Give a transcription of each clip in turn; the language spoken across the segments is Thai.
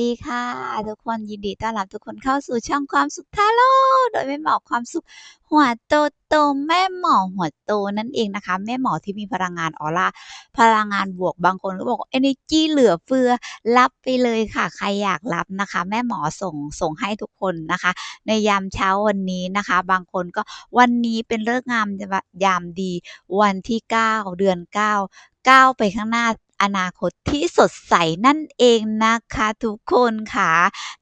ดีค่ะ ทุกคนยินดีต้อนรับทุกคนเข้าสู่ช่องความสุขทาโร่โดยแม่หมอความสุข หัวโตโตแม่หมอหัวโตนั่นเองนะคะ แม่หมอที่มีพลังงานออร่าพลังงานบวกบางคนก็บอกว่า energy เหลือเฟือรับไปเลยค่ะ ใครอยากรับนะคะ แม่หมอส่งส่งให้ทุกคนนะคะ ในยามเช้าวันนี้นะคะ บางคนก็วันนี้เป็นเลิกงามยามดีวันที่ 9 เดือน9ก้าวไปข้างหน้า อนาคตที่สดใสนั่นเองนะคะทุกคนค่ะ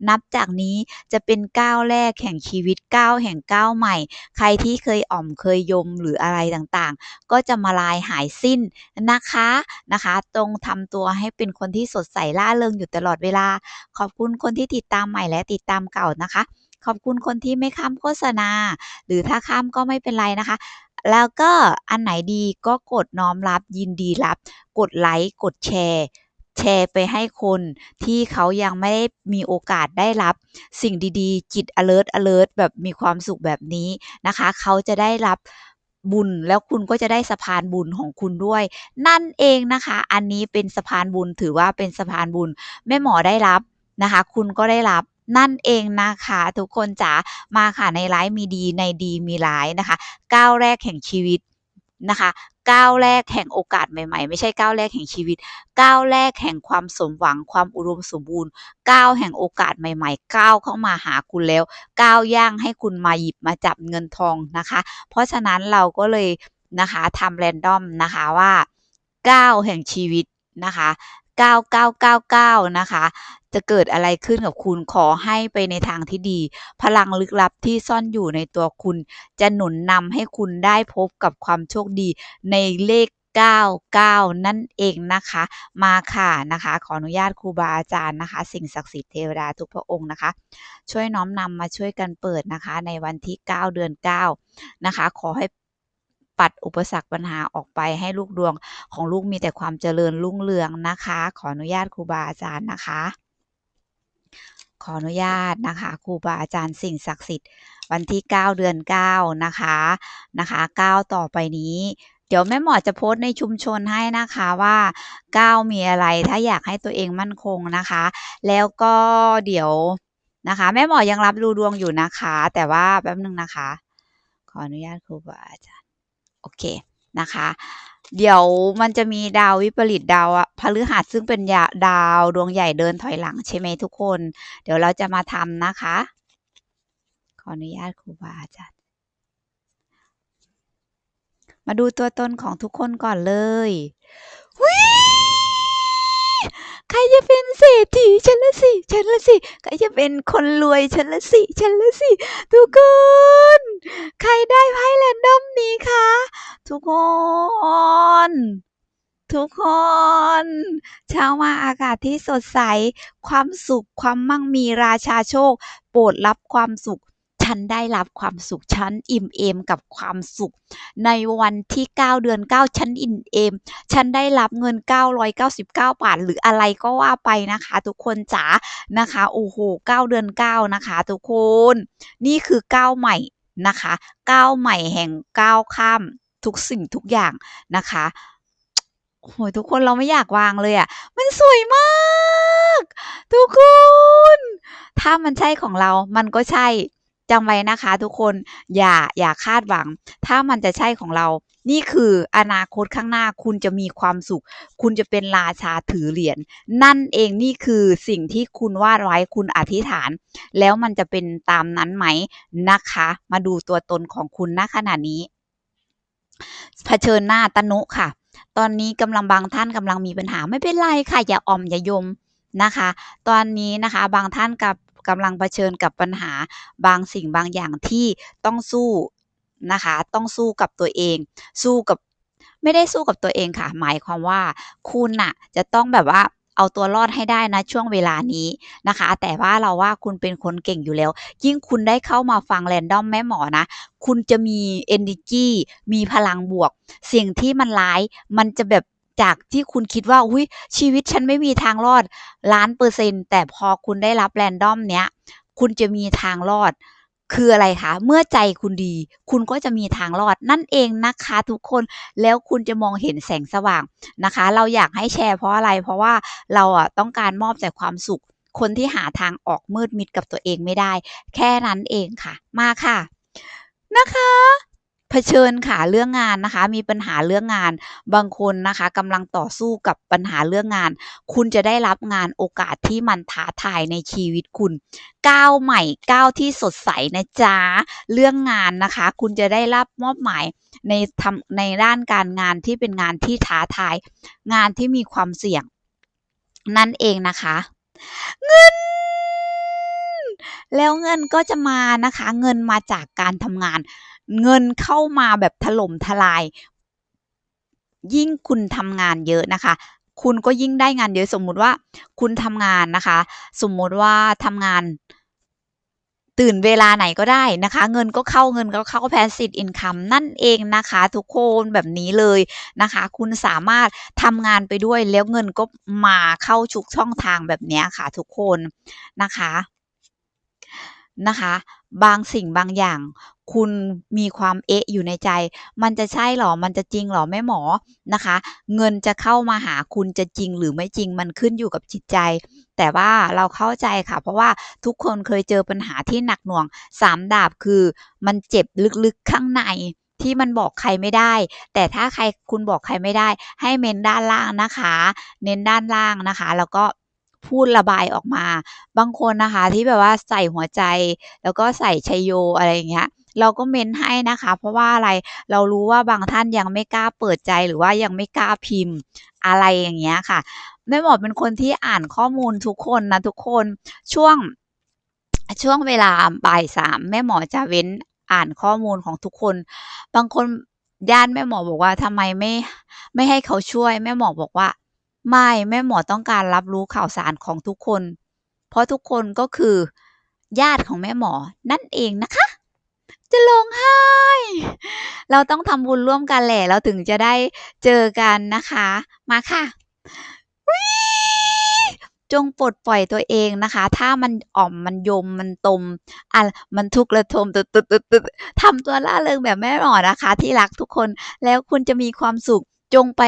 นับจากนี้จะเป็นก้าวแรกแห่งชีวิตก้าวแห่งก้าวใหม่ ใครที่เคยอ่อมเคยยมหรืออะไรต่างๆ ก็จะมาลายหายสิ้นนะคะนะคะ ตรงทำตัวให้เป็นคนที่สดใสล่าเริงอยู่ตลอดเวลา ขอบคุณคนที่ติดตามใหม่และติดตามเก่านะคะ ขอบคุณคนที่ไม่ข้ามโฆษณา หรือถ้าข้ามก็ไม่เป็นไรนะคะ แล้วก็อันไหนดีก็กดน้อมรับยินดีรับ กดไลค์กดแชร์ แชร์ไปให้คนที่เขายังไม่ได้มีโอกาสได้รับ สิ่งดีๆ จิต alert alert แบบมีความสุขแบบนี้นะคะ เขาจะได้รับบุญแล้วคุณก็จะได้สะพานบุญของคุณด้วย นั่นเองนะคะ อันนี้เป็นสะพานบุญถือว่าเป็นสะพานบุญแม่หมอได้รับนะคะ คุณก็ได้รับ นั่นเองนะคะ ทุกคนจ๋ามาค่ะในไลฟ์มีดีในดีมีร้ายนะคะก้าวแรกแห่งชีวิตนะคะก้าวแรกแห่งโอกาสใหม่ๆ ไม่ใช่ก้าวแรกแห่งชีวิตก้าวแรกแห่งความสมหวังความอุดมสมบูรณ์ก้าวแห่งโอกาสใหม่ๆก้าวเข้ามาหาคุณแล้วก้าวย่างให้คุณมาหยิบมาจับเงินทองนะคะ เพราะฉะนั้นเราก็เลยนะคะทำแรนดอมนะคะว่าก้าวแห่งชีวิตนะคะ 9999 นะคะ จะเกิดอะไรขึ้นกับคุณขอให้ไปในทางที่ดี พลังลึกลับที่ซ่อนอยู่ในตัวคุณ จะหนุนนำให้คุณได้พบกับความโชคดีในเลข99 นั่นเองนะคะ มาค่ะนะคะ ขออนุญาตครูบาอาจารย์นะคะ สิ่งศักดิ์สิทธิ์เทวดาทุกพระองค์นะคะ ช่วยน้อมนำมาช่วยกันเปิดนะคะ ในวันที่ 9 เดือน 9 นะคะ ขอให้ ปัดอุปสรรคปัญหาออกไปให้ลูกดวงของลูกมีแต่ความเจริญรุ่งเรืองนะคะ ขออนุญาตครูบาอาจารย์นะคะ ขออนุญาตนะคะครูบาอาจารย์สิ่งศักดิ์สิทธิ์วันที่ 9 เดือน 9 นะคะนะคะ9ต่อไปนี้เดี๋ยวแม่หมอจะโพสต์ในชุมชนให้นะคะว่า9มีอะไรถ้าอยากให้ตัวเองมั่นคงนะคะ แล้วก็เดี๋ยวนะคะ แม่หมอยังรับดูดวงอยู่นะคะ แต่ว่าแป๊บนึงนะคะ ขออนุญาตครูบาอาจารย์ โอเคนะคะ เดี๋ยวมันจะมีดาววิปริตดาวพฤหัสซึ่งเป็นดาวดวงใหญ่เดินถอยหลังใช่ไหมทุกคน เดี๋ยวเราจะมาทำนะคะ ขออนุญาตครูบาอาจารย์มาดูตัวตนของทุกคนก่อนเลยวิ รจะเป็นเศรษฐีฉันละสิฉันละสิใครจะเป็นคนรวยฉันละสิฉันละสิทุกคน ใครได้ไพ่แรนดอมนี้คะทุกคนทุกคนเช้ามาอากาศที่สดใส ความสุขความมั่งมีราชาโชค โปรดรับความสุข ฉันได้รับความสุข ฉันอิ่มเอมกับความสุข ในวันที่ 9 เดือน 9 ฉันอิ่มเอม ฉันได้รับเงิน 999 บาท หรืออะไรก็ว่าไปนะคะ ทุกคนจ๋านะคะ โอ้โห 9 เดือน 9 นะคะ ทุกคน นี่คือ 9 ใหม่นะคะ9ใหม่แห่ง9ข้ามทุกสิ่งทุกอย่างนะคะโอ้ยทุกคนเราไม่อยากวางเลยอะ่ะ มันสวยมาก ทุกคน ถ้ามันใช่ของเรา มันก็ใช่ จำไว้นะคะทุกคนอย่าอย่าคาดหวัง ถ้ามันจะใช่ของเรา นี่คืออนาคตข้างหน้าคุณจะมีความสุข คุณจะเป็นราชาถือเหรียญนั่นเองนี่คือสิ่งที่คุณวาดไว้คุณอธิษฐาน แล้วมันจะเป็นตามนั้นไหมนะคะ มาดูตัวตนของคุณณขณะนี้เผชิญหน้าตนุค่ะ ตอนนี้กำลังบางท่านกำลังมีปัญหาไม่เป็นไรค่ะ อย่าอ่อมอย่ายมนะคะ ตอนนี้นะคะบางท่านกับ กำลังเผชิญกับปัญหาบางสิ่งบางอย่างที่ต้องสู้นะคะ ต้องสู้กับตัวเอง สู้กับไม่ได้สู้กับตัวเองค่ะ หมายความว่าคุณน่ะจะต้องแบบว่าเอาตัวรอดให้ได้นะช่วงเวลานี้นะคะ แต่ว่าเราว่าคุณเป็นคนเก่งอยู่แล้ว ยิ่งคุณได้เข้ามาฟังแรนดอมแม่หมอนะ คุณจะมี energy มีพลังบวก สิ่งที่มันร้าย มันจะแบบ จากที่คุณคิดว่าอุ้ยชีวิตฉันไม่มีทางรอดล้านเปอร์เซ็นต์แต่พอคุณได้รับแรนดอมเนี้ย คุณจะมีทางรอด คืออะไรคะ เมื่อใจคุณดี คุณก็จะมีทางรอดนั่นเองนะคะทุกคนแล้วคุณจะมองเห็นแสงสว่างนะคะ เราอยากให้แชร์เพราะอะไร เพราะว่าเราอะต้องการมอบแต่ความสุข คนที่หาทางออกมืดมิดกับตัวเองไม่ได้ แค่นั้นเองค่ะ มาค่ะนะคะ เผชิญค่ะเรื่องงานนะคะ มีปัญหาเรื่องงาน บางคนนะคะกำลังต่อสู้กับปัญหาเรื่องงาน คุณจะได้รับงานโอกาสที่มันท้าทายในชีวิตคุณก้าวใหม่ก้าวที่สดใสนะจ๊ะเรื่องงานนะคะ คุณจะได้รับมอบหมายในทำในด้านการงานที่เป็นงานที่ท้าทาย งานที่มีความเสี่ยง นั่นเองนะคะ เงินแล้วเงินก็จะมานะคะ เงินมาจากการทำงาน เงินเข้ามาแบบถล่มทลาย ยิ่งคุณทำงานเยอะนะคะ คุณก็ยิ่งได้งานเยอะสมมุติว่าคุณทำงานนะคะ สมมุติว่าทำงานตื่นเวลาไหนก็ได้นะคะ เงินก็เข้าเงินก็เข้า passive income นั่นเองนะคะ ทุกคนแบบนี้เลยนะคะ คุณสามารถทำงานไปด้วยแล้วเงินก็มาเข้าชุกช่องทางแบบนี้ค่ะ ทุกคนนะคะนะคะ บางสิ่งบางอย่าง คุณมีความเอ๊ะอยู่ในใจ มันจะใช่หรอ มันจะจริงหรอแม่หมอนะคะ เงินจะเข้ามาหาคุณจะจริงหรือไม่จริงมันขึ้นอยู่กับจิตใจ แต่ว่าเราเข้าใจค่ะ เพราะว่าทุกคนเคยเจอปัญหาที่หนักหน่วงสามดาบคือ มันเจ็บลึกๆข้างในที่มันบอกใครไม่ได้ แต่ถ้าใครคุณบอกใครไม่ได้ ให้เมนด้านล่างนะคะ เน้นด้านล่างนะคะ แล้วก็พูดระบายออกมา บางคนนะคะที่แบบว่าใส่หัวใจ แล้วก็ใส่ชัยโยอะไรอย่างเงี้ย เราก็เม้นให้นะคะ เพราะว่าอะไรเรารู้ว่าบางท่านยังไม่กล้าเปิดใจหรือว่ายังไม่กล้าพิมพ์อะไรอย่างเงี้ยค่ะแม่หมอเป็นคนที่อ่านข้อมูลทุกคนนะทุกคนช่วงช่วงเวลาบ่ายสามแม่หมอจะเว้นอ่านข้อมูลของทุกคน บางคนญาติแม่หมอบอกว่าทำไมไม่ไม่ให้เขาช่วย แม่หมอบอกว่า ไม่แม่หมอต้องการรับรู้ข่าวสารของทุกคน เพราะทุกคนก็คือญาติของแม่หมอนั่นเองนะคะ จะร้องไห้ เราต้องทำบุญร่วมกันแหละ เราถึงจะได้เจอกันนะคะ มาค่ะจงปลดปล่อยตัวเองนะคะ ถ้ามันอ่อมมันยมมันตมอะมันทุกข์ระทมตึดๆๆๆทำตัวร่าเริงแบบแม่หมอนะคะ ที่รักทุกคนแล้วคุณจะมีความสุขจงไป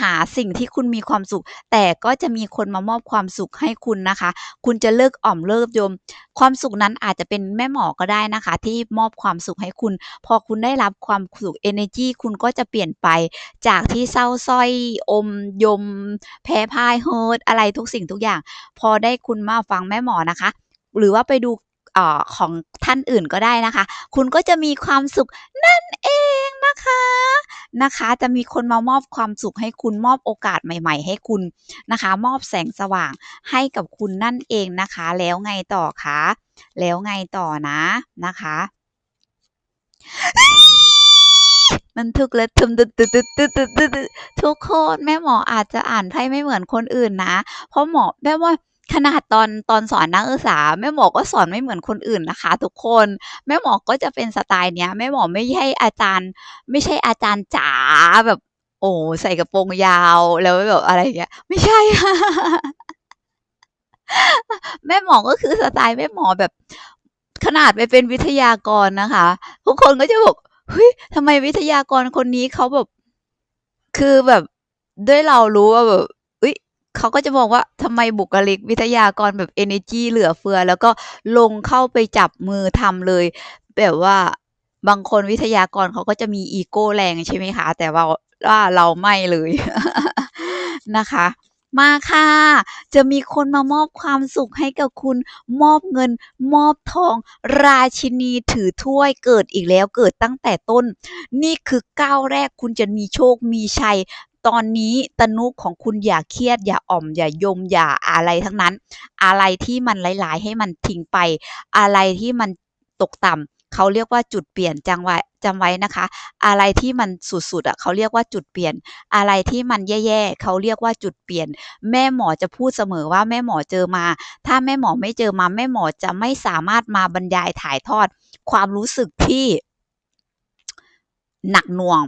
หาสิ่งที่คุณมีความสุข แต่ก็จะมีคนมามอบความสุขให้คุณนะคะ คุณจะเลิกอ่อมเลิกยม ความสุขนั้นอาจจะเป็นแม่หมอก็ได้นะคะ ที่มอบความสุขให้คุณ พอคุณได้รับความสุขเอเนจีคุณก็จะเปลี่ยนไป จากที่เศร้าสร้อยอมยม แพ้พ่าย hurt อะไรทุกสิ่งทุกอย่าง พอได้คุณมาฟังแม่หมอนะคะ หรือว่าไปดูอของท่านอื่นก็ได้นะคะ คุณก็จะมีความสุขนั่นเอง นะคะนะคะ จะมีคนมามอบความสุขให้คุณมอบโอกาสใหม่ ๆ ให้คุณนะคะ มอบแสงสว่างให้กับคุณนั่นเองนะคะ แล้วไงต่อคะแล้วไงต่อนะนะคะมันทุกและทึมทุกคนแม่หมออาจจะอ่านไพ่ไม่เหมือนคนอื่นนะ เพราะหมอแม่ว่า ขนาดตอนตอนสอนนักศึกษาแม่หมอก็สอนไม่เหมือนคนอื่นนะคะ ทุกคนแม่หมอก็จะเป็นสไตล์เนี้ยแม่หมอไม่ใช่อาจารย์ ไม่ใช่อาจารย์จ๋าแบบ โอ้ใส่กระโปรงยาวแล้วแบบอะไรอย่างเงี้ย ไม่ใช่ค่ะแม่หมอก็คือสไตล์แม่หมอแบบขนาดไปเป็นวิทยากรนะคะ ทุกคนก็จะบอกเฮ้ยทำไมวิทยากรคนนี้เขาแบบ คือแบบด้วยเรารู้ว่าแบบ เขาก็จะบอกว่าทำไมบุคลิกวิทยากรแบบเอเนจีเหลือเฟือ แล้วก็ลงเข้าไปจับมือทำเลย แบบว่าบางคนวิทยากรเขาก็จะมีอีโก้แรงใช่ไหมคะ แต่ว่าว่าเราไม่เลยนะคะ มาค่ะ จะมีคนมามอบความสุขให้กับคุณ มอบเงิน มอบทอง ราชินีถือถ้วยเกิดอีกแล้วเกิดตั้งแต่ต้น นี่คือก้าวแรกคุณจะมีโชคมีชัย ตอนนี้ตนุของคุณอย่าเครียด อย่าอ่อม อย่ายม อย่าอะไรทั้งนั้น อะไรที่มันร้าย ๆ ให้มันทิ้งไป อะไรที่มันตกต่ำเขาเรียกว่าจุดเปลี่ยนจังไว้จำไว้นะคะ อะไรที่มันสุดๆอะเขาเรียกว่าจุดเปลี่ยน อะไรที่มันแย่ๆเขาเรียกว่าจุดเปลี่ยน แม่หมอจะพูดเสมอว่าแม่หมอเจอมา ถ้าแม่หมอไม่เจอมา แม่หมอจะไม่สามารถมาบรรยายถ่ายทอด ความรู้สึกที่ หนักหน่วง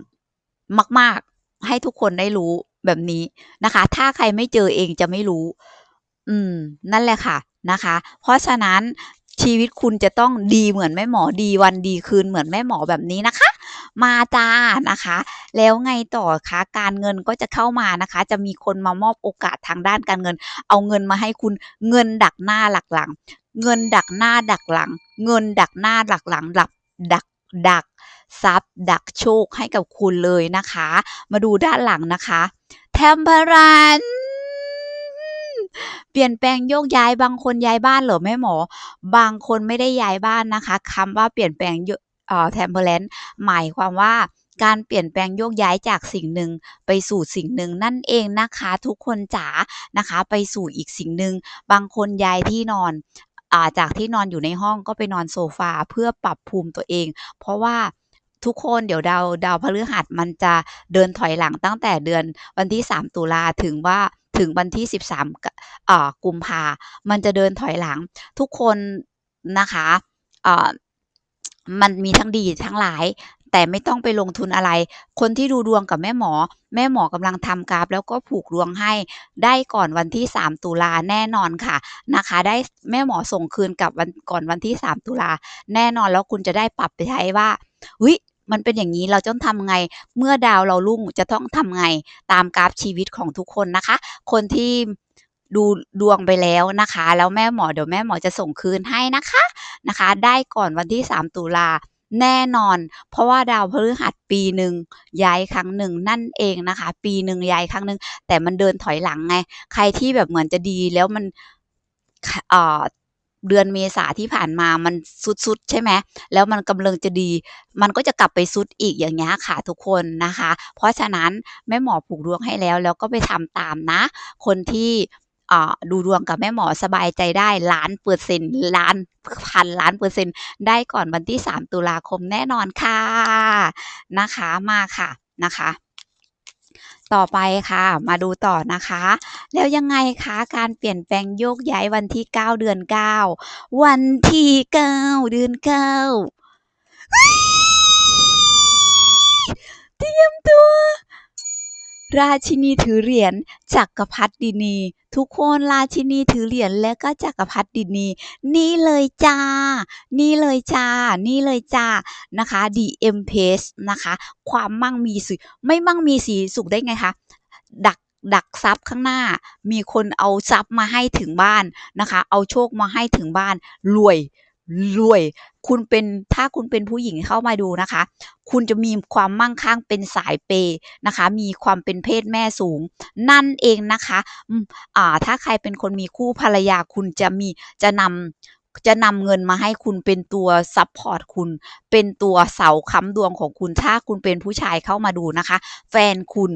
มาก ๆ ให้ทุกคนได้รู้แบบนี้นะคะ ถ้าใครไม่เจอเองจะไม่รู้ อืม นั่นแหละค่ะนะคะ เพราะฉะนั้นชีวิตคุณจะต้องดีเหมือนแม่หมอดีวันดีคืนเหมือนแม่หมอแบบนี้นะคะ มาจ้านะคะ แล้วไงต่อคะการเงินก็จะเข้ามานะคะ จะมีคนมามอบโอกาสทางด้านการเงิน เอาเงินมาให้คุณเงินดักหน้าหลักหลัง เงินดักหน้าดักหลัง เงินดักหน้าดักหลังดักดักดัก ทรัพย์ ดักโชคให้กับคุณเลยนะคะ มาดูด้านหลังนะคะเทมเพรันเปลี่ยนแปลงโยกย้ายบางคนย้ายบ้านเหรอแม่หมอ บางคนไม่ได้ย้ายบ้านนะคะคำว่าเปลี่ยนแปลงโยเอ่อ temperance หมายความว่าการเปลี่ยนแปลงโยกย้ายจากสิ่งหนึ่งไปสู่สิ่งหนึ่งนั่นเองนะคะ ทุกคนจ๋านะคะ ไปสู่อีกสิ่งหนึ่งบางคนย้ายที่นอนอาจากที่นอนอยู่ในห้องก็ไปนอนโซฟาเพื่อปรับภูมิตัวเอง เพราะว่า ทุกคนเดี๋ยวดาวดาวพฤหัสมันจะเดินถอยหลังตั้งแต่เดือนวันที่ 3 ตุลาถึงว่าถึงวันที่ 13กอ่ากุมภามันจะเดินถอยหลัง ทุกคนนะคะอ่ามันมีทั้งดีทั้งหลายแต่ไม่ต้องไปลงทุนอะไร คนที่ดูดวงกับแม่หมอ แม่หมอกำลังทำกราฟแล้วก็ผูกดวงให้ได้ก่อนวันที่ 3 ตุลาแน่นอนค่ะนะคะ ได้แม่หมอส่งคืนกับวันก่อนวันที่ 3 ตุลาแน่นอนแล้วคุณจะได้ปรับไปใช้ว่าเฮ้ย มันเป็นอย่างนี้เราต้องทำไง เมื่อดาวเรารุ่งจะต้องทำไงตามกราฟชีวิตของทุกคนนะคะ คนที่ดูดวงไปแล้วนะคะ แล้วแม่หมอเดี๋ยวแม่หมอจะส่งคืนให้นะคะนะคะ ได้ก่อนวันที่ 3 ตุลาแน่นอน เพราะว่าดาวพฤหัสปีหนึ่งย้ายครั้งหนึ่งนั่นเองนะคะ ปีหนึ่งย้ายครั้งหนึ่งแต่มันเดินถอยหลังไง ใครที่แบบเหมือนจะดีแล้วมันเอ่อ เดือนเมษาที่ผ่านมามันสุดๆใช่ไหมแล้วมันกำลังจะดี มันก็จะกลับไปสุดอีกอย่างเงี้ยค่ะทุกคนนะคะ เพราะฉะนั้นแม่หมอผูกดวงให้แล้ว แล้วก็ไปทำตามนะ คนที่ดูดวงกับแม่หมอสบายใจได้ล้านเปอร์เซ็นต์ล้านพันล้านเปอร์เซ็นต์ได้ก่อนวันที่ 3 ตุลาคมแน่นอนค่ะนะคะมาค่ะนะคะ ต่อไปค่ะ มาดูต่อนะคะ แล้วยังไงคะการเปลี่ยนแปลงโยกย้ายวันที่ 9 เดือน 9 วันที่ 9 เดือน 9 เตรียมตัว ราชินีถือเหรียญจักรพรรดินี ทุกคนราชินีถือเหรียญและก็จักรพรรดินี นี่เลยจ้า นี่เลยจ้า นี่เลยจ้านะคะ DM Page นะคะ ความมั่งมีสีไม่มั่งมีสีสุขได้ไงคะดักดักทรัพย์ข้างหน้า มีคนเอาทรัพย์มาให้ถึงบ้านนะคะ เอาโชคมาให้ถึงบ้านรวย รวย คุณเป็นถ้าคุณเป็นผู้หญิงเข้ามาดูนะคะ คุณจะมีความมั่งคั่งเป็นสายเปนะคะ มีความเป็นเพศแม่สูง นั่นเองนะคะอ่าถ้าใครเป็นคนมีคู่ภรรยาคุณจะมีจะนำจะนำเงินมาให้คุณเป็นตัวซัพพอร์ตคุณ เป็นตัวเสาค้ำดวงของคุณ ถ้าคุณเป็นผู้ชายเข้ามาดูนะคะ แฟนคุณ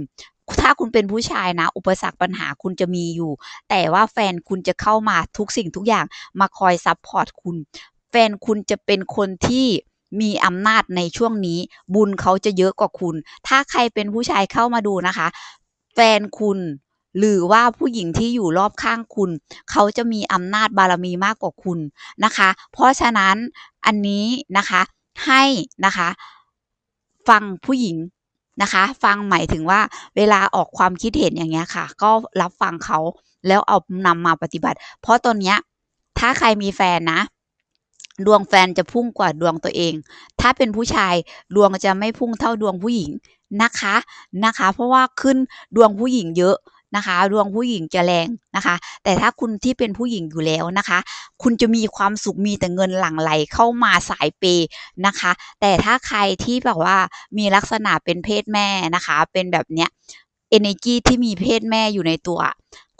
ถ้าคุณเป็นผู้ชายนะ อุปสรรคปัญหาคุณจะมีอยู่ แต่ว่าแฟนคุณจะเข้ามาทุกสิ่งทุกอย่างมาคอยซัพพอร์ตคุณ นคุณจะเป็นคนที่มีอำนาจในช่วงนี้ บุญเขาจะเยอะกว่าคุณ ถ้าใครเป็นผู้ชายเข้ามาดูนะคะ แฟนคุณหรือว่าผู้หญิงที่อยู่รอบข้างคุณ เขาจะมีอำนาจบารมีมากกว่าคุณนะคะ เพราะฉะนั้นอันนี้นะคะให้นะคะฟังผู้หญิงนะคะ ฟังหมายถึงว่าเวลาออกความคิดเห็นอย่างเงี้ยค่ะ ก็รับฟังเขาแล้วเอานำมาปฏิบัติ เพราะตอนเนี้ยถ้าใครมีแฟนนะ ดวงแฟนจะพุ่งกว่าดวงตัวเอง ถ้าเป็นผู้ชายดวงจะไม่พุ่งเท่าดวงผู้หญิงนะคะนะคะ เพราะว่าขึ้นดวงผู้หญิงเยอะนะคะ ดวงผู้หญิงจะแรงนะคะ แต่ถ้าคุณที่เป็นผู้หญิงอยู่แล้วนะคะ คุณจะมีความสุขมีแต่เงินหลั่งไหลเข้ามาสายเปนะคะ แต่ถ้าใครที่แบบว่ามีลักษณะเป็นเพศแม่นะคะ เป็นแบบเนี้ย energy ที่มีเพศแม่อยู่ในตัว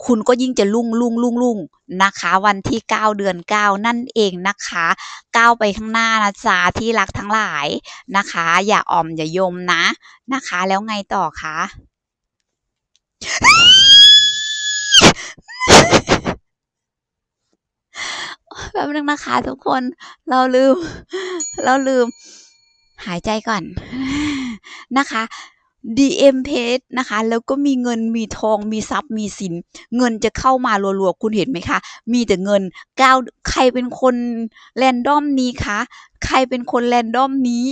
คุณก็ยิ่งจะลุ่งลุ่งลุ่งลุ่งนะคะ วันที่ 9 เดือน 9 นั่นเองนะคะก้าวไปข้างหน้านะจ๊ะที่รักทั้งหลายนะคะ อย่าอ่อมอย่ายมนะนะคะ แล้วไงต่อคะแป๊บนึงนะคะทุกคนเราลืม เราลืม หายใจก่อนนะคะ DM Page นะคะ แล้วก็มีเงินมีทองมีทรัพย์มีสิน เงินจะเข้ามารัวๆ คุณเห็นไหมคะ มีแต่เงินก้าวใครเป็นคนแรนดอมนี้คะใครเป็นคนแรนดอมนี้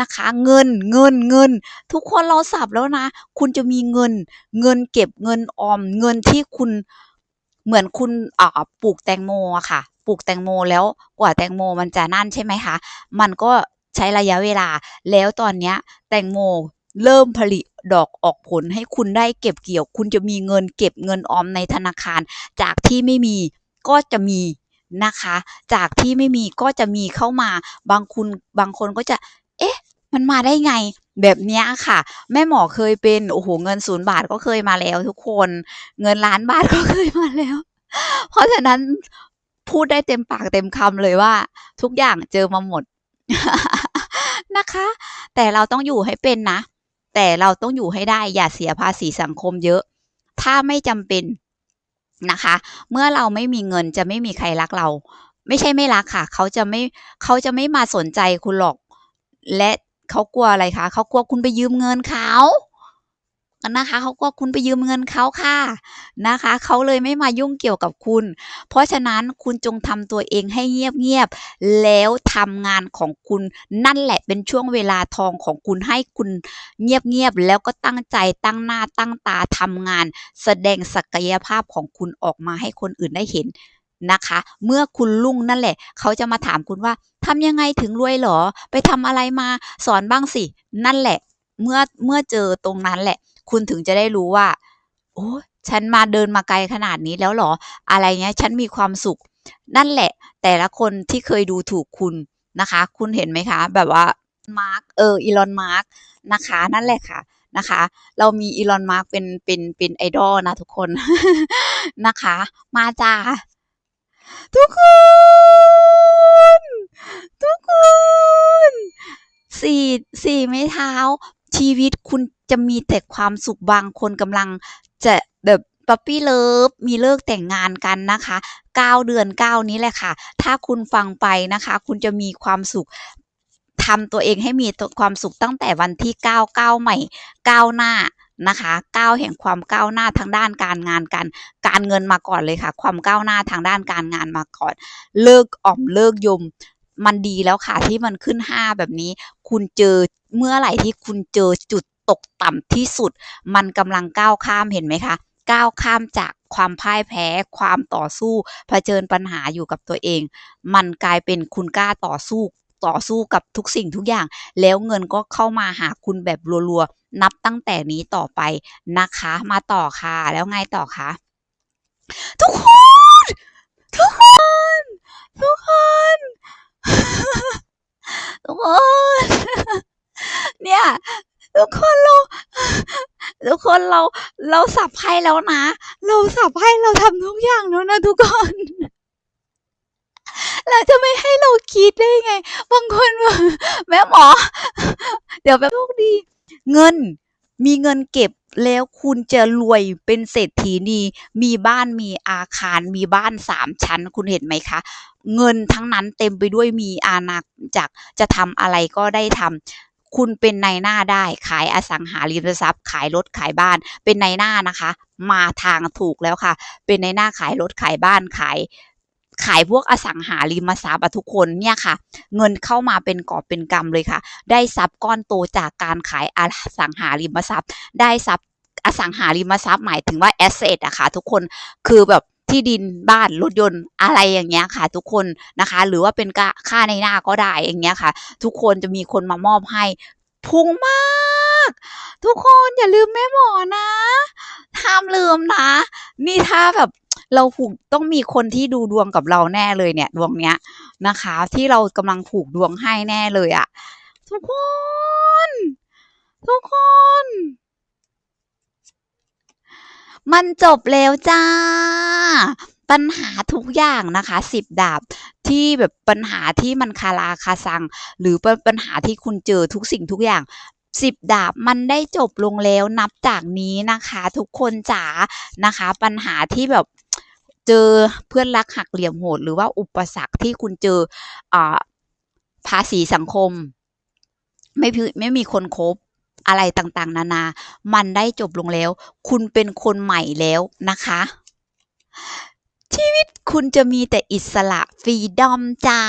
นะคะ เงินเงินเงิน ทุกคนเราสับแล้วนะ คุณจะมีเงิน เงินเก็บเงินออม เงินที่คุณเหมือนคุณอ่าปลูกแตงโมอะค่ะ ปลูกแตงโมแล้วกว่าแตงโมมันจะนั่นใช่ไหมคะ มันก็ใช้ระยะเวลาแล้วตอนเนี้ยแตงโม เริ่มผลิดอกออกผลให้คุณได้เก็บเกี่ยว คุณจะมีเงินเก็บเงินออมในธนาคาร จากที่ไม่มีก็จะมีนะคะ จากที่ไม่มีก็จะมีเข้ามาบางคุณบางคนก็จะ เอ๊ะ มันมาได้ไงแบบนี้ค่ะ แม่หมอเคยเป็นโอ้โฮเงิน0บาทก็เคยมาแล้วทุกคน เงินล้านบาทก็เคยมาแล้ว เพราะฉะนั้นพูดได้เต็มปากเต็มคำเลยว่า ทุกอย่างเจอมาหมดนะคะ แต่เราต้องอยู่ให้เป็นนะ แต่เราต้องอยู่ให้ได้อย่าเสียภาษีสังคมเยอะ ถ้าไม่จำเป็นนะคะ เมื่อเราไม่มีเงินจะไม่มีใครรักเรา ไม่ใช่ไม่รักค่ะ เขาจะไม่เขาจะไม่มาสนใจคุณหรอก และเขากลัวอะไรคะเขากลัวคุณไปยืมเงินเขา นะคะเขากลัวคุณไปยืมเงินเขาค่ะนะคะเขาเลยไม่มายุ่งเกี่ยวกับคุณ เพราะฉะนั้นคุณจงทำตัวเองให้เงียบๆแล้วทำงานของคุณนั่นแหละเป็นช่วงเวลาทองของคุณให้คุณเงียบๆแล้วก็ตั้งใจตั้งหน้าตั้งตาทำงาน แสดงศักยภาพของคุณออกมาให้คนอื่นได้เห็นนะคะ เมื่อคุณรุ่งนั่นแหละ เขาจะมาถามคุณว่าทำยังไงถึงรวยหรอ?ไปทำอะไรมา?สอนบ้างสิ นั่นแหละ เมื่อเมื่อเจอตรงนั้นแหละ คุณถึงจะได้รู้ว่า โอ้!ฉันมาเดินมาไกลขนาดนี้แล้วหรอ?อะไรเงี้ย ฉันมีความสุข นั่นแหละ แต่ละคนที่เคยดูถูกคุณนะคะ คุณเห็นไหมคะ แบบว่า Mark เออ Elon Musk นะคะ นั่นแหละค่ะ นะคะ เรามี Elon Musk เป็น เป็น เป็น idol นะทุกคน นะคะ มาจ้ะทุกคน ทุกคน สี่ สี่ไม้เท้า ชีวิตคุณ จะมีแต่ความสุขบางคนกำลังจะแบบ Puppy Love มีฤกษ์แต่งงานกันนะคะ 9 เดือน 9 นี้แหละค่ะ ถ้าคุณฟังไปนะคะ คุณจะมีความสุขทำตัวเองให้มีความสุขตั้งแต่วันที่9ก้าวใหม่ก้าหน้านะคะก้าวแห่งความก้าวหน้าทางด้านการงานการการเงินมาก่อนเลยค่ะ ความก้าวหน้าทางด้านการงานมาก่อน เลิกอ่อมเลิกยม มันดีแล้วค่ะที่มันขึ้น 5 แบบนี้ คุณเจอเมื่อไหร่ที่คุณเจอจุด ตกต่ำที่สุด มันกำลังก้าวข้ามเห็นไหมคะก้าวข้ามจากความพ่ายแพ้ ความต่อสู้เผชิญปัญหาอยู่กับตัวเอง มันกลายเป็นคุณกล้าต่อสู้ต่อสู้กับทุกสิ่งทุกอย่าง แล้วเงินก็เข้ามาหาคุณแบบรัวๆ นับตั้งแต่นี้ต่อไปนะคะ มาต่อค่ะ แล้วไงต่อคะ?ทุกคน ทุกคน ทุกคน ทุกคน เนี่ย ทุกคนเราทุกคนเราเราสับไพ่แล้วนะ เราสับไพ่เราทำทุกอย่างแล้วนะทุกคนแล้วจะไม่ให้เราคิดได้ไง บางคนแม่หมอ เดี๋ยวแป๊บโชคดี เงินมีเงินเก็บแล้วคุณจะรวยเป็นเศรษฐีนีมีบ้านมีอาคารมีบ้าน3ชั้น คุณเห็นไหมคะ เงินทั้งนั้นเต็มไปด้วยมีอาณาจักรจะทำอะไรก็ได้ทำ คุณเป็นนายหน้าได้ขายอสังหาริมทรัพย์ ขายรถขายบ้าน เป็นนายหน้านะคะ มาทางถูกแล้วค่ะ เป็นนายหน้าขายรถขายบ้านขายขายพวกอสังหาริมทรัพย์ทุกคนเนี่ยค่ะ เงินเข้ามาเป็นกอบเป็นกำเลยค่ะ ได้ทรัพย์ก้อนโตจากการขายอสังหาริมทรัพย์ ได้ทรัพย์อสังหาริมทรัพย์หมายถึงว่าแอสเซตอะค่ะทุกคนคือแบบ ที่ดินบ้านรถยนต์อะไรอย่างเงี้ยค่ะ ทุกคนนะคะ หรือว่าเป็นค่าในหน้าก็ได้อย่างเงี้ยค่ะ ทุกคนจะมีคนมามอบให้พุ่งมาก ทุกคนอย่าลืมแม่หมอนะห้ามลืมนะ นี่ถ้าแบบเราผูกต้องมีคนที่ดูดวงกับเราแน่เลยเนี่ย ดวงเนี้ยนะคะ ที่เรากำลังผูกดวงให้แน่เลยอะทุกคน ทุกคน มันจบแล้วจ้ะปัญหาทุกอย่างนะคะ10ดาบที่แบบปัญหาที่มันคาราคาซัง หรือปัญหาที่คุณเจอทุกสิ่งทุกอย่าง10ดาบมันได้จบลงแล้วนับจากนี้นะคะ ทุกคนจ๋านะคะ ปัญหาที่แบบเจอเพื่อนรักหักเหลี่ยมโหด หรือว่าอุปสรรคที่คุณเจออ่าภาษีสังคม ไม่ไม่มีคนคบ อะไรต่างๆ นานา มันได้จบลงแล้ว คุณเป็นคนใหม่แล้วนะคะ ชีวิตคุณจะมีแต่อิสระ Freedom จ้ะ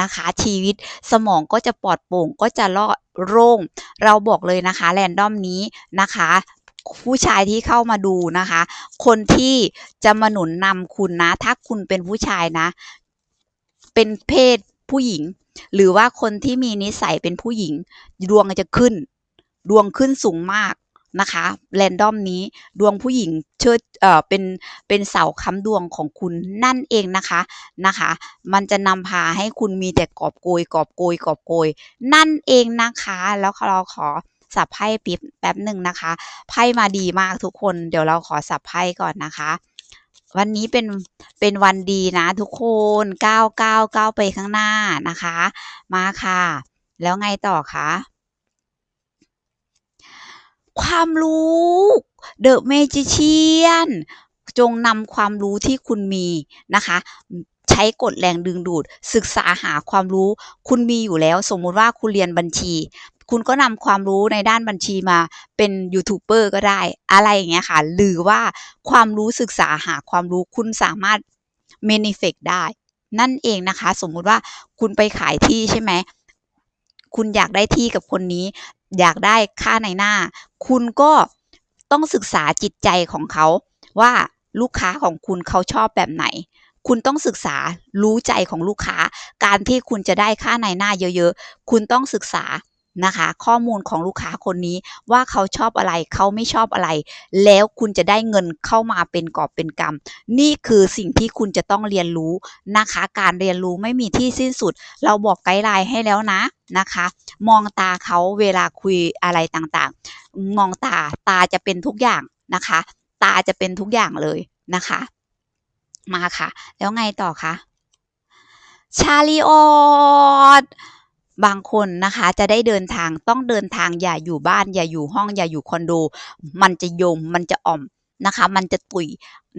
นะคะ ชีวิตสมองก็จะปลอดโปร่งก็จะล่อโล่ง เราบอกเลยนะคะ Random นี้นะคะผู้ชายที่เข้ามาดูนะคะ คนที่จะมาหนุนนำคุณนะ ถ้าคุณเป็นผู้ชายนะ เป็นเพศผู้หญิง หรือว่าคนที่มีนิสัยเป็นผู้หญิงดวงจะขึ้น ดวงขึ้นสูงมากนะคะแรนดอมนี้ดวงผู้หญิงเชิดเอ่อเป็นเป็นเสาค้ำดวงของคุณนั่นเองนะคะนะคะ มันจะนำพาให้คุณมีแต่กอบโกยกอบโกยกอบโกย นั่นเองนะคะ แล้วเราขอสับไพ่ปิ๊บแป๊บหนึ่งนะคะไพ่มาดีมากทุกคน เดี๋ยวเราขอสับไพ่ก่อนนะคะ วันนี้เป็นเป็นวันดีนะทุกคนก้าวก้าวก้าวไปข้างหน้านะคะ มาค่ะ แล้วไงต่อคะ ความรู้เดอะเมจิเชียนจงนำความรู้ที่คุณมีนะคะใช้กฎแรงดึงดูด ศึกษาหาความรู้ คุณมีอยู่แล้ว สมมุติว่าคุณเรียนบัญชี คุณก็นำความรู้ในด้านบัญชีมาเป็นยูทูบเบอร์ก็ได้ อะไรอย่างเงี้ยค่ะ หรือว่าความรู้ศึกษาหาความรู้คุณสามารถ manifest ได้ นั่นเองนะคะ สมมุติว่าคุณไปขายที่ใช่ไหมคุณอยากได้ที่กับคนนี้ อยากได้ค่าในหน้า คุณก็ต้องศึกษาจิตใจของเขาว่าลูกค้าของคุณเขาชอบแบบไหน คุณต้องศึกษารู้ใจของลูกค้า การที่คุณจะได้ค่าในหน้าเยอะ ๆ คุณต้องศึกษา นะคะ ข้อมูลของลูกค้าคนนี้ว่าเขาชอบอะไรเขาไม่ชอบอะไร แล้วคุณจะได้เงินเข้ามาเป็นกอบเป็นกำนี่คือสิ่งที่คุณจะต้องเรียนรู้นะคะ การเรียนรู้ไม่มีที่สิ้นสุด เราบอกไกด์ไลน์ให้แล้วนะนะคะ มองตาเขาเวลาคุยอะไรต่างๆ มองตาตาจะเป็นทุกอย่างนะคะ ตาจะเป็นทุกอย่างเลยนะคะ มาค่ะ แล้วไงต่อคะชาลีออด บางคนนะคะจะได้เดินทางต้องเดินทางอย่าอยู่บ้าน อย่าอยู่ห้องอย่าอยู่คอนโด มันจะยมมันจะอ่อมนะคะ มันจะตุย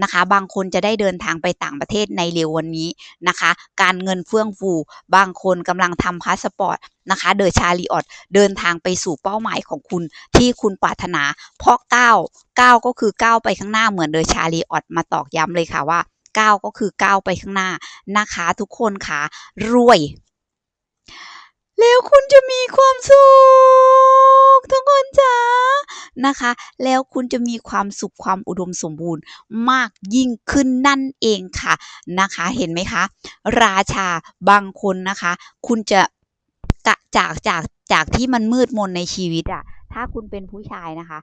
นะคะ บางคนจะได้เดินทางไปต่างประเทศในเร็ววันนี้นะคะ การเงินเฟื่องฟู บางคนกำลังทำพาสปอร์ตนะคะเดอชาลีออดเดินทางไปสู่เป้าหมายของคุณที่คุณปรารถนา เพราะก้าวก้าวก็คือก้าวไปข้างหน้าเหมือนเดอชาลีออดมาตอกย้ำเลยค่ะว่าก้าวก็คือก้าวไปข้างหน้านะคะ ทุกคนค่ะรวย แล้วคุณจะมีความสุขทุกคนจ้านะคะ แล้วคุณจะมีความสุขความอุดมสมบูรณ์มากยิ่งขึ้นนั่นเองค่ะนะคะ เห็นไหมคะ ราชาบางคนนะคะ คุณจะกะจากจากจากที่มันมืดมนในชีวิตอะถ้าคุณเป็นผู้ชายนะคะ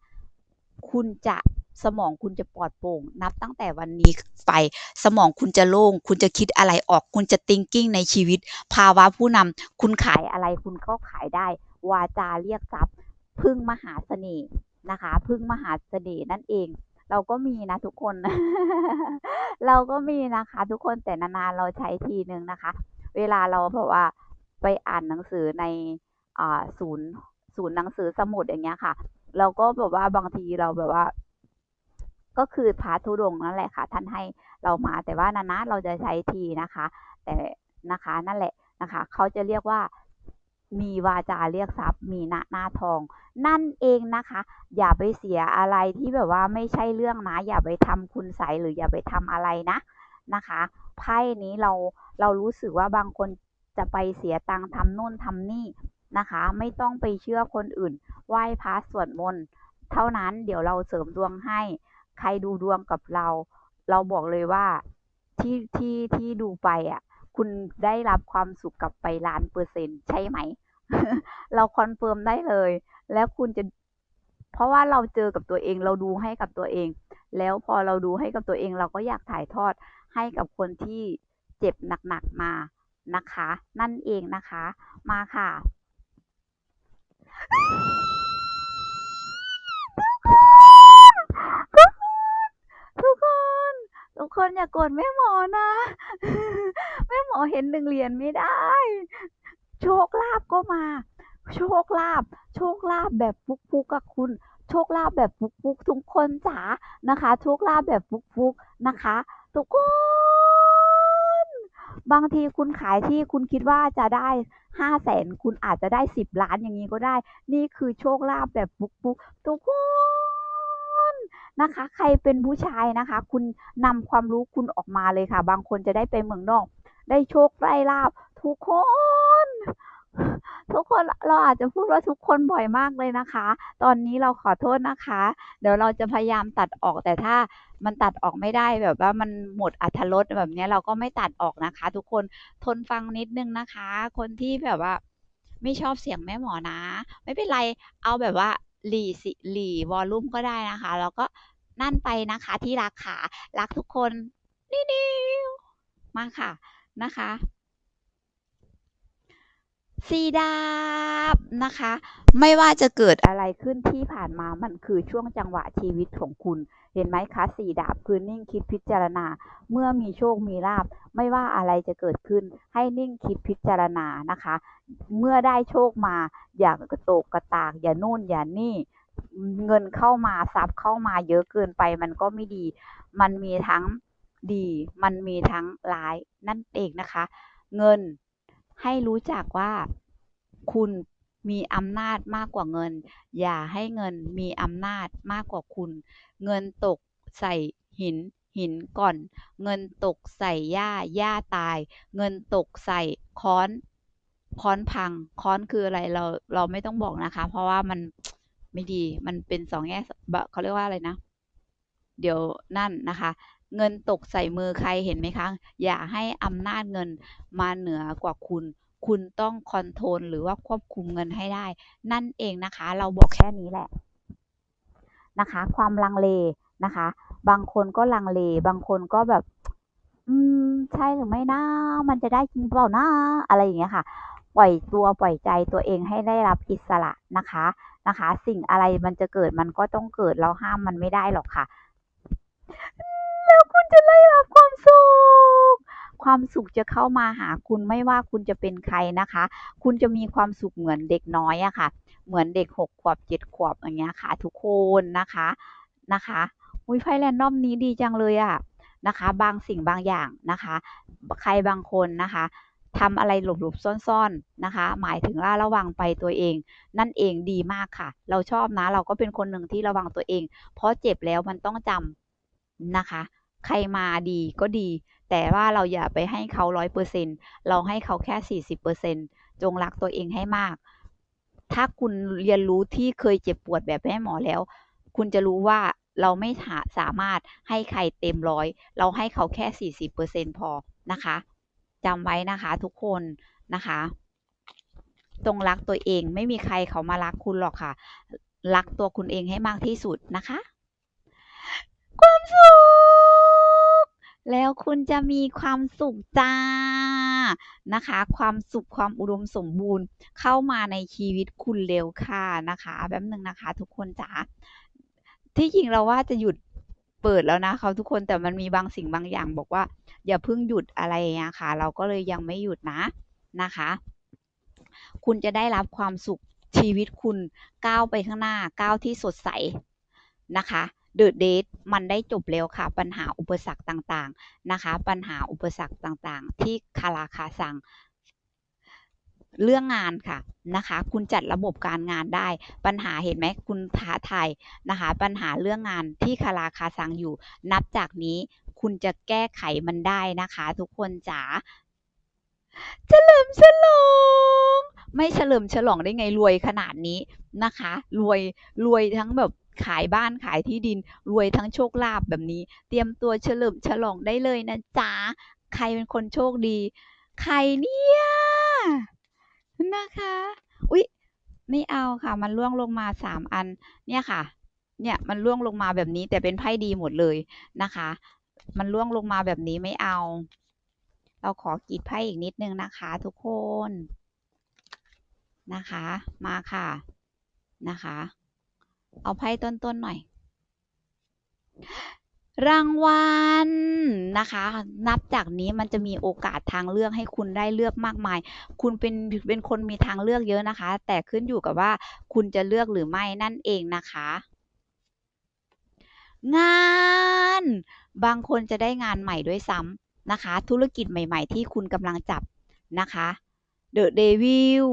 คุณจะ สมองคุณจะปลอดโปร่ง นับตั้งแต่วันนี้ไป สมองคุณจะโล่ง คุณจะคิดอะไรออก คุณจะ thinking ในชีวิต ภาวะผู้นำคุณขายอะไรคุณก็ขายได้ วาจาเรียกทรัพย์พึ่งมหาเสน่ห์นะคะ พึ่งมหาเสน่ห์นั่นเอง เราก็มีนะทุกคน เราก็มีนะคะ ทุกคนแต่นานๆเราใช้ทีนึงนะคะ เวลาเราแบบว่าไปอ่านหนังสือในอ่าศูนย์ศูนย์หนังสือสมุดอย่างเงี้ยค่ะ เราก็แบบว่าบางทีเราแบบว่า ก็คือพระธุดงนั่นแหละค่ะ ท่านให้เรามาแต่ว่านานๆเราจะใช้ทีนะคะ แต่นะคะนั่นแหละนะคะ เขาจะเรียกว่ามีวาจาเรียกทรัพย์ มีหน้าหน้าทอง นั่นเองนะคะ อย่าไปเสียอะไรที่แบบว่าไม่ใช่เรื่องนะอย่าไปทำคุณใสหรืออย่าไปทำอะไรนะนะคะ ไพ่นี้เราเรารู้สึกว่าบางคนจะไปเสียตังค์ทำนู่นทำนี่นะคะ ไม่ต้องไปเชื่อคนอื่น ไหว้พระสวดมนต์เท่านั้นเดี๋ยวเราเสริมดวงให้ ใครดูดวงกับเรา เราบอกเลยว่าที่ที่ที่ดูไปอะ คุณได้รับความสุขกลับไปล้านเปอร์เซ็นต์ใช่ไหม เราคอนเฟิร์มได้เลย แล้วคุณจะ เพราะว่าเราเจอกับตัวเอง เราดูให้กับตัวเอง แล้วพอเราดูให้กับตัวเอง เราก็อยากถ่ายทอดให้กับคนที่เจ็บหนักๆมานะคะ นั่นเองนะคะ มาค่ะ ทุกคน ทุกคนอย่ากโกรธแม่หมอนะ แม่หมอเห็นหนึ่งเหรียญไม่ได้ โชคลาภก็มา โชคลาภโชคลาภแบบฟุกๆกับคุณ โชคลาภแบบฟุกๆทุกคนจ๋านะคะ โชคลาภแบบฟุกๆนะคะ ทุกคนบางทีคุณขายที่คุณคิดว่าจะได้ห้าแสนคุณอาจจะได้สิบล้านอย่างนี้ก็ได้ นี่คือโชคลาภแบบฟุกๆทุกคน นะคะ ใครเป็นผู้ชายนะคะ คุณนำความรู้คุณออกมาเลยค่ะ บางคนจะได้ไปเมืองนอก ได้โชคได้ลาภทุกคนทุกคนเราอาจจะพูดว่าทุกคนบ่อยมากเลยนะคะ ตอนนี้เราขอโทษนะคะ เดี๋ยวเราจะพยายามตัดออกแต่ถ้ามันตัดออกไม่ได้แบบว่ามันหมดอรรรสแบบนี้เราก็ไม่ตัดออกนะคะ ทุกคนทนฟังนิดนึงนะคะ คนที่แบบว่า ไม่ชอบเสียงแม่หมอนะ ไม่เป็นไรเอาแบบว่า หลีสิหลีวอลลุ่มก็ได้นะคะ แล้วก็นั่นไปนะคะ ที่รักขารักทุกคนนี่นิวมาค่ะนะคะสีดาบนะคะ ไม่ว่าจะเกิดอะไรขึ้นที่ผ่านมามันคือช่วงจังหวะชีวิตของคุณ เห็นไหมคะสีดาบคือนิ่งคิดพิจารณา เมื่อมีโชคมีลาบ ไม่ว่าอะไรจะเกิดขึ้นให้นิ่งคิดพิจารณานะคะ เมื่อได้โชคมา อย่ากระโตกกระตากอย่านู่นอย่านี่เงินเข้ามาทรัพย์เข้ามาเยอะเกินไปมันก็ไม่ดี มันมีทั้งดี มันมีทั้งร้ายนั่นเองนะคะ เงินให้รู้จักว่าคุณมีอำนาจมากกว่าเงิน อย่าให้เงินมีอำนาจมากกว่าคุณ เงินตกใส่หินหินก่อน เงินตกใส่หญ้าหญ้าตาย เงินตกใส่ค้อน ค้อนพัง ค้อนคืออะไรเราเราไม่ต้องบอกนะคะ เพราะว่ามันไม่ดีมันเป็นสองแง่เขาเรียกว่าอะไรนะ เดี๋ยวนั่นนะคะ เงินตกใส่มือใครเห็นไหมคะ อย่าให้อำนาจเงินมาเหนือกว่าคุณ คุณต้องคอนโทรลหรือว่าควบคุมเงินให้ได้ นั่นเองนะคะ เราบอกแค่นี้แหละนะคะ ความลังเลนะคะ บางคนก็ลังเล บางคนก็แบบ อืม ใช่หรือไม่นะมันจะได้จริงเปล่านะอะไรอย่างเงี้ยค่ะ ปล่อยตัวปล่อยใจตัวเองให้ได้รับอิสระนะคะนะคะ สิ่งอะไรมันจะเกิดมันก็ต้องเกิดเราห้ามมันไม่ได้หรอกค่ะ แล้วคุณจะได้รับความสุขความสุขจะเข้ามาหาคุณไม่ว่าคุณจะเป็นใครนะคะ คุณจะมีความสุขเหมือนเด็กน้อยอะค่ะ เหมือนเด็กหกขวบเจ็ดขวบอย่างเงี้ยค่ะ ทุกคนนะคะนะคะอุ้ยไพ่แรนดอมนี้ดีจังเลยอะนะคะ บางสิ่งบางอย่างนะคะ ใครบางคนนะคะ ทำอะไรหลบๆซ่อนๆนะคะ หมายถึงว่าระวังไปตัวเอง นั่นเองดีมากค่ะ เราชอบนะเราก็เป็นคนหนึ่งที่ระวังตัวเอง เพราะเจ็บแล้วมันต้องจำนะคะ ใครมาดีก็ดี แต่ว่าเราอย่าไปให้เขาร้อยเปอร์เซ็นเราให้เขาแค่สี่สิบเปอร์เซ็นจงรักตัวเองให้มาก ถ้าคุณเรียนรู้ที่เคยเจ็บปวดแบบแม่หมอแล้ว คุณจะรู้ว่าเราไม่สามารถให้ใครเต็มร้อย เราให้เขาแค่สี่สิบเปอร์เซ็นพอนะคะ จำไว้นะคะ ทุกคนนะคะตรงรักตัวเองไม่มีใครเขามารักคุณหรอกค่ะ รักตัวคุณเองให้มากที่สุดนะคะ ความสุข แล้วคุณจะมีความสุขจ้านะคะ ความสุขความอุดมสมบูรณ์ เข้ามาในชีวิตคุณเร็วค่ะนะคะแป๊บหนึ่งนะคะ ทุกคนจ๋าที่จริงเราว่าจะหยุด เปิดแล้วนะคะทุกคนแต่มันมีบางสิ่งบางอย่าง บอกว่า อย่าเพิ่งหยุดอะไรอย่างเงี้ยค่ะเราก็เลยยังไม่หยุดนะนะคะ คุณจะได้รับความสุขชีวิตคุณก้าวไปข้างหน้าก้าวที่สดใสนะคะเดอะเดทมันได้จบเร็วค่ะ ปัญหาอุปสรรคต่างๆนะคะ ปัญหาอุปสรรคต่างๆ ที่คาราคาซัง เรื่องงานค่ะนะคะ คุณจัดระบบการงานได้ ปัญหาเห็นไหมคุณท้าทายนะคะ ปัญหาเรื่องงานที่คาราคาซังอยู่ นับจากนี้คุณจะแก้ไขมันได้นะคะ ทุกคนจ๋าเฉลิมฉลองไม่เฉลิมฉลองได้ไงรวยขนาดนี้นะคะ รวยรวยทั้งแบบขายบ้านขายที่ดิน รวยทั้งโชคลาภแบบนี้ เตรียมตัวเฉลิมฉลองได้เลยนะจ๊ะ ใครเป็นคนโชคดี ใครเนี่ย นะคะ อุ๊ย ไม่เอาค่ะ มันล่วงลงมาสามอัน เนี่ยค่ะ เนี่ยมันล่วงลงมาแบบนี้แต่เป็นไพ่ดีหมดเลยนะคะ มันล่วงลงมาแบบนี้ไม่เอา เราขอกรีดไพ่อีกนิดนึงนะคะ ทุกคนนะคะ มาค่ะนะคะ เอาไพ่ต้นๆหน่อย รางวัลนะคะ นับจากนี้มันจะมีโอกาสทางเลือกให้คุณได้เลือกมากมาย คุณเป็นเป็นคนมีทางเลือกเยอะนะคะ แต่ขึ้นอยู่กับว่าคุณจะเลือกหรือไม่นั่นเองนะคะ งาน บางคนจะได้งานใหม่ด้วยซ้ำนะคะ ธุรกิจใหม่ ๆ ที่คุณกำลังจับนะคะ The Devil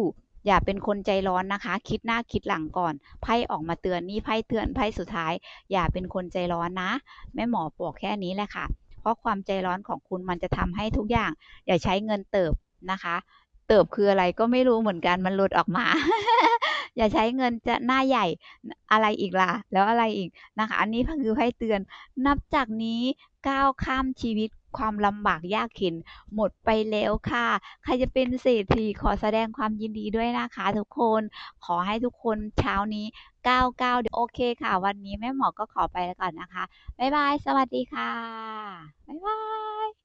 อย่าเป็นคนใจร้อนนะคะ คิดหน้าคิดหลังก่อน ไพ่ออกมาเตือนนี่ไพ่เตือนไพ่สุดท้าย อย่าเป็นคนใจร้อนนะ แม่หมอบอกแค่นี้แหละค่ะ เพราะความใจร้อนของคุณมันจะทำให้ทุกอย่าง อย่าใช้เงินเติบนะคะ เติบคืออะไรก็ไม่รู้เหมือนกันมันหลุดออกมา อย่าใช้เงินจะหน้าใหญ่อะไรอีกล่ะ แล้วอะไรอีกนะคะ อันนี้คือให้เตือน นับจากนี้ ก้าวข้ามชีวิตความลำบากยากเข็นหมดไปแล้วค่ะ ใครจะเป็นเศรษฐีขอแสดงความยินดีด้วยนะคะทุกคน ขอให้ทุกคนเช้านี้ก้าวก้าวโอเคค่ะ วันนี้แม่หมอก็ขอไปแล้วก่อนนะคะ บ๊ายบาย สวัสดีค่ะ บ๊ายบาย